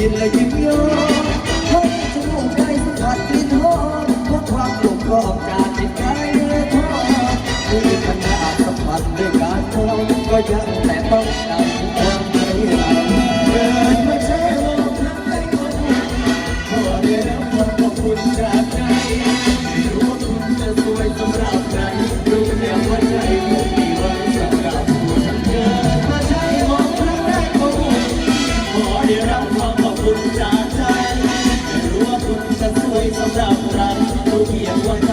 ยืนและยิ้มย้อนเฮ้ยจมูกใจสัมผัสกลิ่นหอมเพราะความหลงกล่อมจากจิตใจเนื้อทองมีขนาดสัมผัสด้วยการมองก็ยังแต่ต้อง วยสำหรับรรู้เพียงว่าใจ